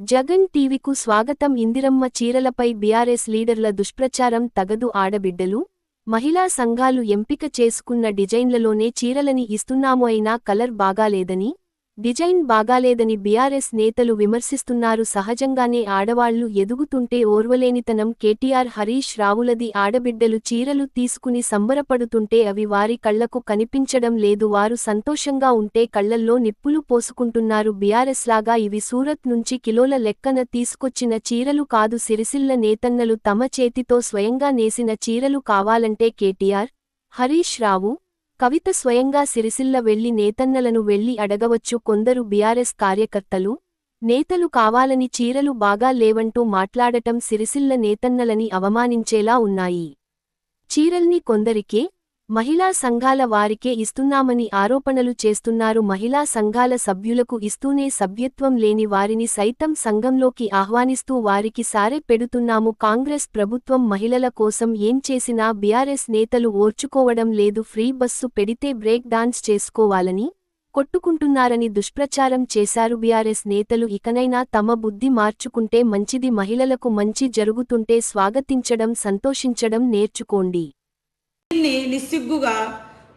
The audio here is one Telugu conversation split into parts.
జగన్ టీవీకు స్వాగతం ఇందిరమ్మ చీరలపై బీఆర్ఎస్ లీడర్ల దుష్ప్రచారం తగదు ఆడబిడ్డలు. మహిళా సంఘాలు ఎంపిక చేసుకున్న డిజైన్లలోనే చీరలని ఇస్తున్నాము అయినా కలర్ బాగాలేదని డిజైన్ బాగాలేదని బీఆర్ఎస్ నేతలు విమర్శిస్తున్నారు. సహజంగానే ఆడవాళ్ళు ఎదుగుతుంటే ఓర్వలేనితనం కేటీఆర్ హరీష్ రావులది ఆడబిడ్డలు చీరలు తీసుకుని సంబరపడుతుంటే అవి వారి కళ్ళకు కనిపించడం లేదు. వారు సంతోషంగా ఉంటే కళ్ళల్లో నిప్పులు పోసుకుంటున్నారు. బీఆర్ఎస్ లాగా ఇవి సూరత్ నుంచి కిలోల లెక్కన తీసుకొచ్చిన చీరలు కాదు. సిరిసిల్ల నేతన్నలు తమ చేతితో స్వయంగా నేసిన చీరలు కావాలంటే కేటీఆర్ హరీష్ రావు కవిత స్వయంగా సిరిసిల్ల వెళ్ళి నేతన్నలను వెళ్ళి అడగవచ్చు కొందరు బీఆర్ఎస్ కార్యకర్తలు. నేతలు కావాలని చీరలు బాగా లేవంటూ మాట్లాడటం సిరిసిల్ల నేతన్నలని అవమానించేలా ఉన్నాయి. చీరల్ని కొందరికే మహిళా సంఘాల వారికే ఇస్తున్నామని ఆరోపణలు చేస్తున్నారు. మహిళా సంఘాల సభ్యులకు ఇస్తూనే సభ్యత్వం లేని వారిని సైతం సంఘంలోకి ఆహ్వానిస్తూ వారికి సారె పెడుతున్నాము. కాంగ్రెస్ ప్రభుత్వం మహిళల కోసం ఏం చేసినా బీఆర్ఎస్ నేతలు ఓర్చుకోవడం లేదు. ఫ్రీ బస్సు పెడితే బ్రేక్ డాన్స్ చేసుకోవాలని కొట్టుకుంటున్నారని దుష్ప్రచారం చేశారు. బీఆర్ఎస్ నేతలు ఇకనైనా తమ బుద్ధి మార్చుకుంటే మంచిది. మహిళలకు మంచి జరుగుతుంటే స్వాగతించడం సంతోషించడం నేర్చుకోండి. దీన్ని నిస్సిగ్గుగా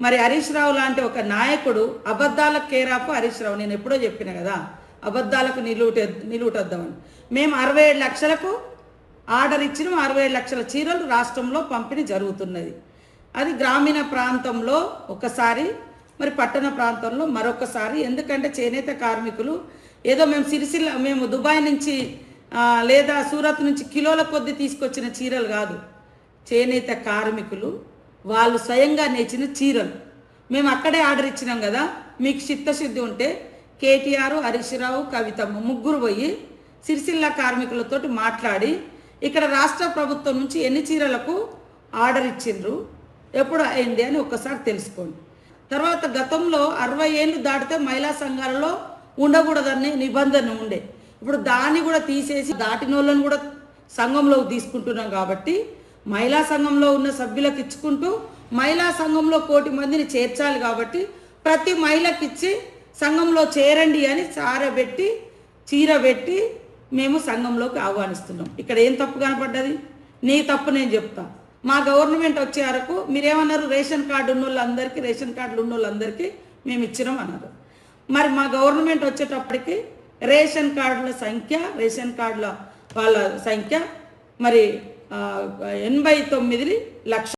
మరి హరీష్ రావు లాంటి ఒక నాయకుడు అబద్ధాలకు కేరాపు హరీష్ రావు. నేను ఎప్పుడో చెప్పిన కదా అబద్ధాలకు నిలువుట నిలువుటద్దామని. మేము అరవై ఏడు లక్షలకు ఆర్డర్ ఇచ్చిన. అరవై ఏడు లక్షల చీరలు రాష్ట్రంలో పంపిణీ జరుగుతున్నది. అది గ్రామీణ ప్రాంతంలో ఒకసారి మరి పట్టణ ప్రాంతంలో మరొకసారి. ఎందుకంటే చేనేత కార్మికులు ఏదో మేము సిరిసిల్ల మేము దుబాయ్ నుంచి లేదా సూరత్ నుంచి కిలోల కొద్ది తీసుకొచ్చిన చీరలు కాదు. చేనేత కార్మికులు వాళ్ళు స్వయంగా నేర్చిన చీరలు. మేము అక్కడే ఆర్డర్ ఇచ్చినాం కదా మీకు చిత్తశుద్ధి ఉంటే కేటీఆర్ హరీష్రావు కవితమ్మ ముగ్గురు పోయి సిరిసిల్ల కార్మికులతోటి మాట్లాడి ఇక్కడ రాష్ట్ర ప్రభుత్వం నుంచి ఎన్ని చీరలకు ఆర్డర్ ఇచ్చిండ్రు ఎప్పుడు అయింది అని ఒక్కసారి తెలుసుకోండి. తర్వాత గతంలో అరవై ఏళ్ళు దాటితే మహిళా సంఘాలలో ఉండకూడదనే నిబంధన ఉండే. ఇప్పుడు దాన్ని కూడా తీసేసి దాటినోళ్ళను కూడా సంఘంలోకి తీసుకుంటున్నాం కాబట్టి మహిళా సంఘంలో ఉన్న సభ్యులకు ఇచ్చుకుంటూ మహిళా సంఘంలో కోటి మందిని చేర్చాలి కాబట్టి ప్రతి మహిళకి ఇచ్చి సంఘంలో చేరండి అని చారబెట్టి చీర పెట్టి మేము సంఘంలోకి ఆహ్వానిస్తున్నాం. ఇక్కడ ఏం తప్పు కనపడ్డది? నీ తప్పు నేను చెప్తా. మా గవర్నమెంట్ వచ్చే వరకు మీరేమన్నారు? రేషన్ కార్డు ఉన్న వాళ్ళందరికీ రేషన్ కార్డులు ఉన్న వాళ్ళందరికీ మేము ఇచ్చినాం అన్నారు. మరి మా గవర్నమెంట్ వచ్చేటప్పటికి రేషన్ కార్డుల సంఖ్య రేషన్ కార్డుల వాళ్ళ సంఖ్య మరి ఎనభై తొమ్మిది లక్ష